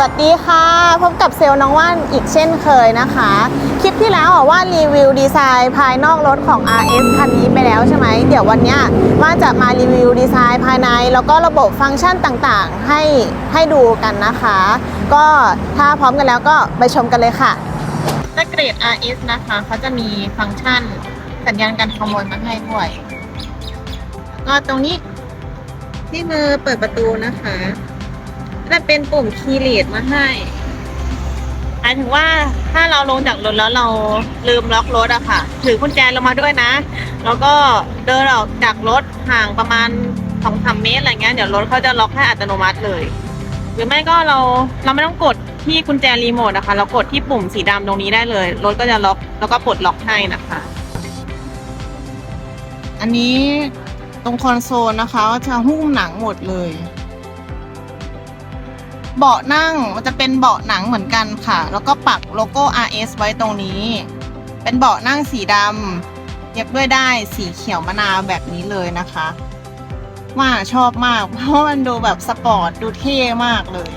วัสดีค่ะ พบกับเซลน้องว่านอีกเช่นเคยนะคะ คลิปที่แล้วอะว่านรีวิวดีไซน์ภายนอกรถของ RS คันนี้ไปแล้วใช่ไหม เดี๋ยววันนี้ว่านจะมารีวิวดีไซน์ภายใน แล้วก็ระบบฟังก์ชันต่างๆ ให้ให้ดูกันนะคะ ก็ถ้าพร้อมกันแล้วก็ไปชมกันเลยค่ะถ้าเกรด RS นะคะเขาจะมีฟังก์ชันสัญญาณการขโมยมาให้ด้วยก็ตรงนี้ที่มือเปิดประตูนะคะ จะเป็นปุ่มคีย์เลดมาให้หมายถึงว่าถ้าเราลงจากรถแล้วเราลืมล็อกรถอะค่ะ ถือกุญแจลงมาด้วยนะ แล้วก็เดินออกจากรถห่างประมาณสองสามเมตรอะไรเงี้ยเดี๋ยวรถเขาจะล็อกให้อัตโนมัติเลย หรือไม่ก็เราเราไม่ต้องกดที่กุญแจรีโมทนะคะ เรากดที่ปุ่มสีดำตรงนี้ได้เลย รถก็จะล็อกแล้วก็ปลดล็อกให้นะคะ อันนี้ตรงคอนโซลนะคะจะหุ้มหนังหมดเลย เบาะนั่งมันจะเป็นเบาะหนังเหมือนกันค่ะ แล้วก็ปักโลโก้ RS ไว้ตรงนี้ เป็นเบาะนั่งสีดำเย็บด้วยได้สีเขียวมะนาวแบบนี้เลยนะคะว่าชอบมาก เพราะมันดูแบบสปอร์ตดูเท่มากเลย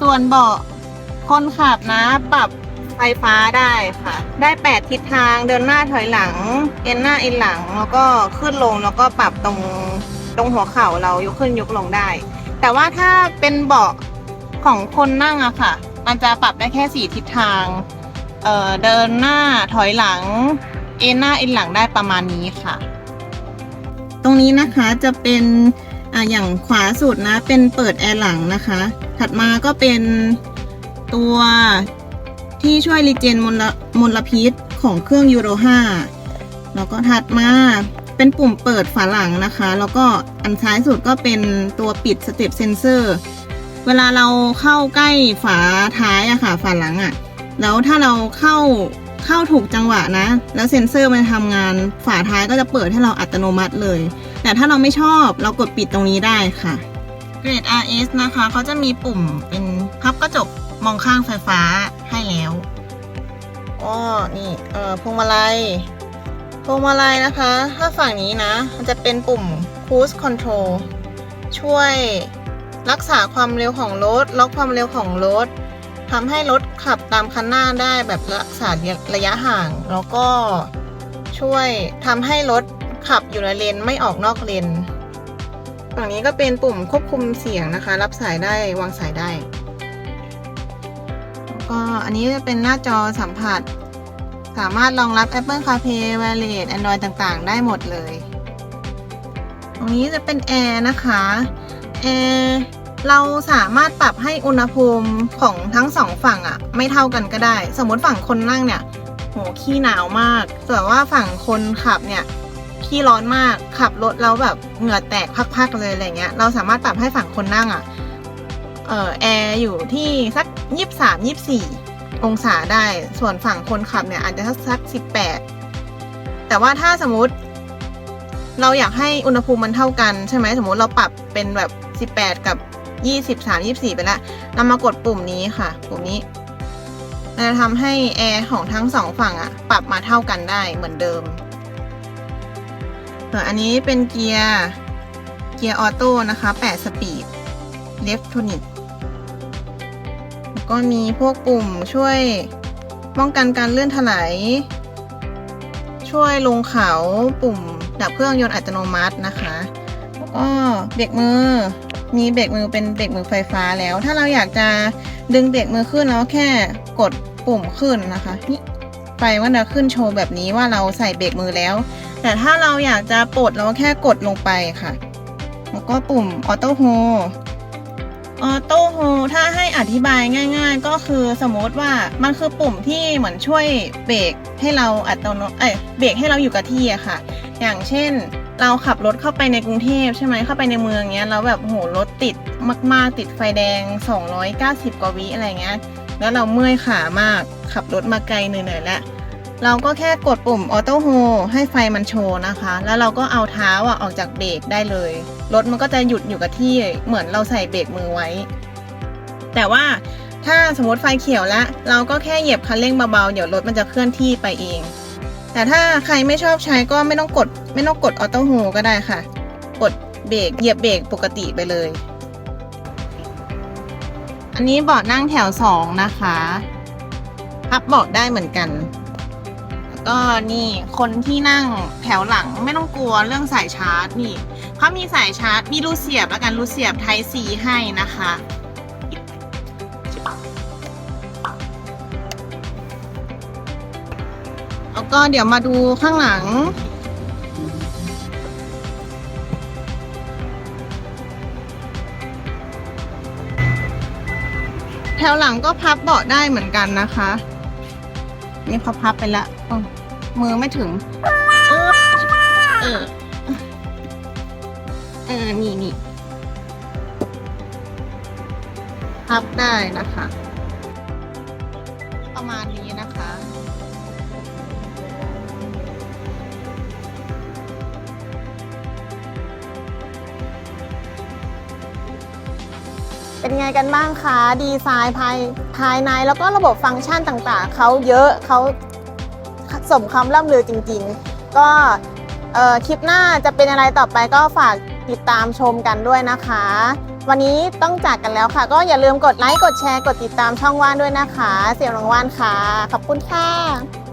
ส่วนเบาะคนขับนะ ปรับไฟฟ้าได้ค่ะ ได้ 8 ทิศทางเดินหน้าถอยหลัง เอ็นหน้าเอ็นหลัง แล้วก็ขึ้นลงแล้วก็ปรับตรงตรงหัวเข่าเรายกขึ้นยกลงได้ แต่ว่าถ้าเป็นเบาะของคนนั่งอะค่ะ มันจะปรับได้แค่สี่ทิศทางเอ่อเดินหน้าถอยหลัง เอ็นหน้าเอ็นหลังได้ประมาณนี้ค่ะ ตรงนี้นะคะจะเป็นอ่าอย่างขวาสุดนะเป็นเปิดแอร์หลังนะคะ ถัดมาก็เป็นตัวที่ช่วยรีเจนมลมลพิษของเครื่องยูโร5แล้วก็ถัดมา เป็นปุ่มเปิดฝาหลังนะคะ แล้วก็อันซ้ายสุดก็เป็นตัวปิดสเต็ปเซนเซอร์เวลาเราเข้าใกล้ฝาท้ายอะค่ะฝาหลังอะแล้วถ้าเราเข้าเข้าถูกจังหวะนะ แล้วเซ็นเซอร์มันทำงานฝาท้ายก็จะเปิดให้เราอัตโนมัติเลย แต่ถ้าเราไม่ชอบเรากดปิดตรงนี้ได้ค่ะเกรด RS นะคะเขาจะมีปุ่มเป็นพับกระจกมองข้างไฟฟ้าให้แล้วอ๋อนี่เออพวงมาลัย พวงมาลัยนะคะ ถ้าฝั่งนี้นะ มันจะเป็นปุ่ม cruise control ช่วยรักษาความเร็วของรถ ล็อกความเร็วของรถทำให้รถขับตามคันหน้าได้แบบรักษาระยะห่าง แล้วก็ช่วยทำให้รถขับอยู่ในเลนไม่ออกนอกเลนฝั่งนี้ก็เป็นปุ่มควบคุมเสียงนะคะ รับสายได้วางสายได้ แล้วก็อันนี้จะเป็นหน้าจอสัมผัส สามารถรองรับ Apple CarPlay Wireless Android ต่างๆ ได้หมดเลย ตรงนี้จะเป็นแอร์นะคะแอร์เราสามารถปรับให้อุณหภูมิของทั้งสองฝั่งอะไม่เท่ากันก็ได้ สมมติฝั่งคนนั่งเนี่ยโหขี้หนาวมากส่วนว่าฝั่งคนขับเนี่ยขี้ร้อนมากขับรถแล้วแบบเหงื่อแตกพักๆเลยอะไรเงี้ยเราสามารถปรับให้ฝั่งคนนั่งอะเอ่อแอร์อยู่ที่สักยี่สามยี่สี่ องศาได้ ส่วนฝั่งคนขับเนี่ยอาจจะสักสิบแปดแต่ว่าถ้าสมมติ เราอยากให้อุณหภูมิมันเท่ากันใช่ไหมสมมติเราปรับเป็นแบบสิบแปดกับยี่สิบสามยี่สี่ไปแล้วเรามากดปุ่มนี้ค่ะ ปุ่มนี้มันจะทำให้แอร์ของทั้งสองฝั่งอะปรับมาเท่ากันได้เหมือนเดิมส่วนอันนี้เป็นเกียร์เกียร์ออโต้นะคะแปดสปีดเลฟโทนิก ก็มีพวกปุ่มช่วยป้องกันการเลื่อนถลาย ช่วยลงเขาปุ่มดับเครื่องยนต์อัตโนมัตินะคะแล้วก็เบรกมือ มีเบรกมือเป็นเบรกมือไฟฟ้าแล้ว ถ้าเราอยากจะดึงเบรกมือขึ้นแล้วแค่กดปุ่มขึ้นนะคะนี่ไฟว่าจะขึ้นโชว์แบบนี้ว่าเราใส่เบรกมือแล้ว แต่ถ้าเราอยากจะปลดเราแค่กดลงไปค่ะ แล้วก็ปุ่มออโต้โฮ ออโต้โฮถ้าให้อธิบายง่าย ๆ ก็คือสมมติว่ามันคือปุ่มที่เหมือนช่วยเบรกให้เราอัตโนเอ้ยเบรกให้เราอยู่กับที่อะค่ะ อย่างเช่น เราขับรถเข้าไปในกรุงเทพใช่ไหมเข้าไปในเมืองเงี้ยแล้วแบบโหรถติดมากๆ ติดไฟแดง 290 กว่าวิอะไรเงี้ยแล้วเราเมื่อยขามากขับรถมาไกลเหนื่อยๆแล้ว เราก็แค่กดปุ่มออโต้โฮให้ไฟมันโชว์นะคะ แล้วเราก็เอาเท้าอะออกจากเบรกได้เลย รถมันก็จะหยุดอยู่กับที่เหมือนเราใส่เบรกมือไว้ แต่ว่าถ้าสมมติไฟเขียวแล้วเราก็แค่เหยียบคันเร่งเบาๆ เดี๋ยวรถมันจะเคลื่อนที่ไปเอง แต่ถ้าใครไม่ชอบใช้ก็ไม่ต้องกด ไม่ต้องกดออโต้โฮก็ได้ค่ะ กดเบรกเหยียบเบรกปกติไปเลย อันนี้เบาะนั่งแถวสองนะคะ พับเบาะได้เหมือนกัน ก็นี่คนที่นั่งแถวหลังไม่ต้องกลัวเรื่องสายชาร์จนี่เขามีสายชาร์จมีรูเสียบแล้วกันรูเสียบไทซีให้นะคะ แล้วก็เดี๋ยวมาดูข้างหลัง แถวหลังก็พับเบาะได้เหมือนกันนะคะ นี่เขาพับไปแล้วอ้าวมือไม่ถึง เออ เออ นี่นี่พับได้นะคะ ประมาณนี้นะคะ เป็นไงกันบ้างคะดีไซน์ภายภายในแล้วก็ระบบฟังก์ชันต่างๆ เขาเยอะเขาสมคำล่ำลือจริงๆ ก็คลิปหน้าจะเป็นอะไรต่อไปก็ฝากติดตามชมกันด้วยนะคะ วันนี้ต้องจากกันแล้วค่ะ ก็อย่าลืมกดไลค์ กดแชร์ กดติดตามช่องว่านด้วยนะคะ เสียงรางว่านค่ะ ขอบคุณค่ะ